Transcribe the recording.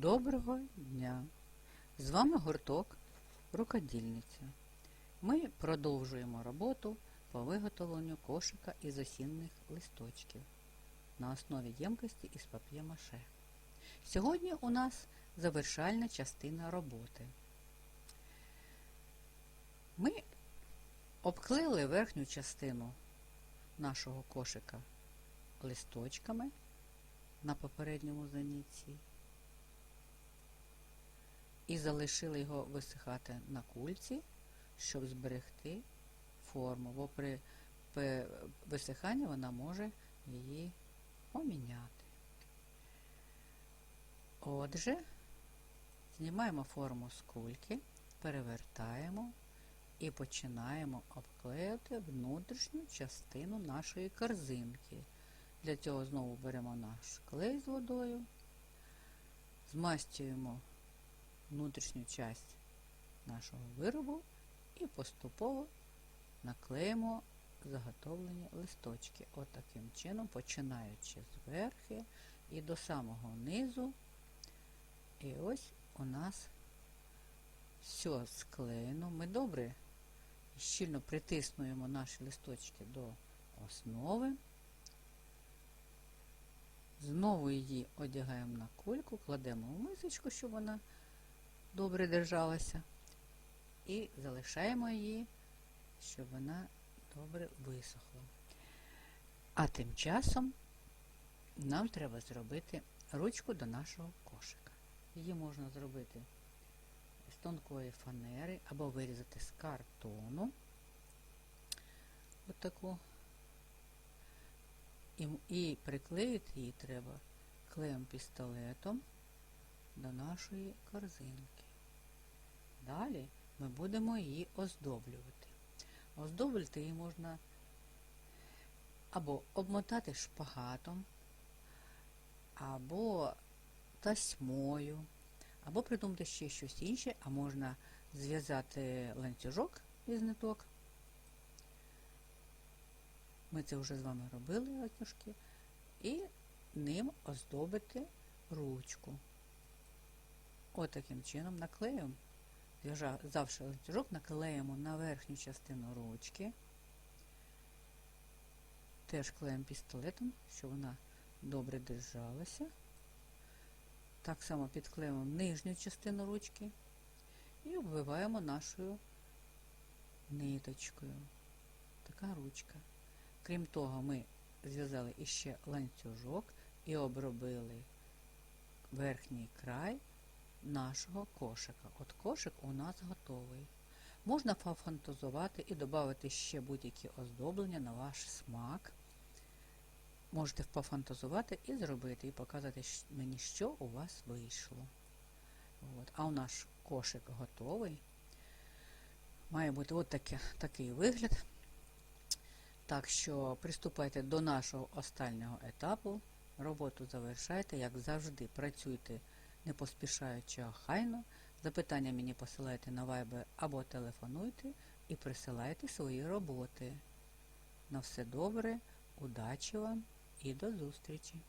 Доброго дня! З вами гурток Рукодільниця. Ми продовжуємо роботу по виготовленню кошика із осінних листочків на основі ємкості із пап'є-маше. Сьогодні у нас завершальна частина роботи. Ми обклеїли верхню частину нашого кошика листочками на попередньому занятті і залишили його висихати на кульці, щоб зберегти форму, бо при висиханні вона може її поміняти. Отже, знімаємо форму з кульки, перевертаємо і починаємо обклеювати внутрішню частину нашої корзинки. Для цього знову беремо наш клей з водою, змастюємо внутрішню часть нашого виробу і поступово наклеїмо заготовлені листочки. От чином, починаючи зверхи і до самого низу. І ось у нас все склеєно. Ми добре щільно притиснуємо наші листочки до основи. Знову її одягаємо на кульку, кладемо в мисочку, щоб вона добре держалася. І залишаємо її, щоб вона добре висохла. А тим часом нам треба зробити ручку до нашого кошика. Її можна зробити з тонкої фанери або вирізати з картону. Отаку. І, і приклеїти її треба клеєм пістолетом до нашої корзинки. Далі ми будемо її оздоблювати. Оздоблювати її можна або обмотати шпагатом, або тасьмою, або придумати ще щось інше, а можна зв'язати ланцюжок із ниток. Ми це вже з вами робили ланцюжки, і ним оздобити ручку. Отаким чином наклеюємо, завши ланцюжок, наклеїмо на верхню частину ручки, теж клеїмо пістолетом, щоб вона добре держалася. Так само підклеїмо нижню частину ручки і обвиваємо нашою ниточкою. Така ручка. Крім того, ми зв'язали іще ланцюжок і обробили верхній край нашого кошика. От кошик у нас готовий. Можна пофантазувати і додати ще будь-які оздоблення на ваш смак. Можете пофантазувати і зробити, і показати мені, що у вас вийшло. От. А у наш кошик готовий. Має бути от таке, такий вигляд. Так що приступайте до нашого останнього етапу. Роботу завершайте, як завжди, працюйте не поспішаючи охайно. Запитання мені посилайте на вайби або телефонуйте і присилайте свої роботи. На все добре, удачі вам і до зустрічі!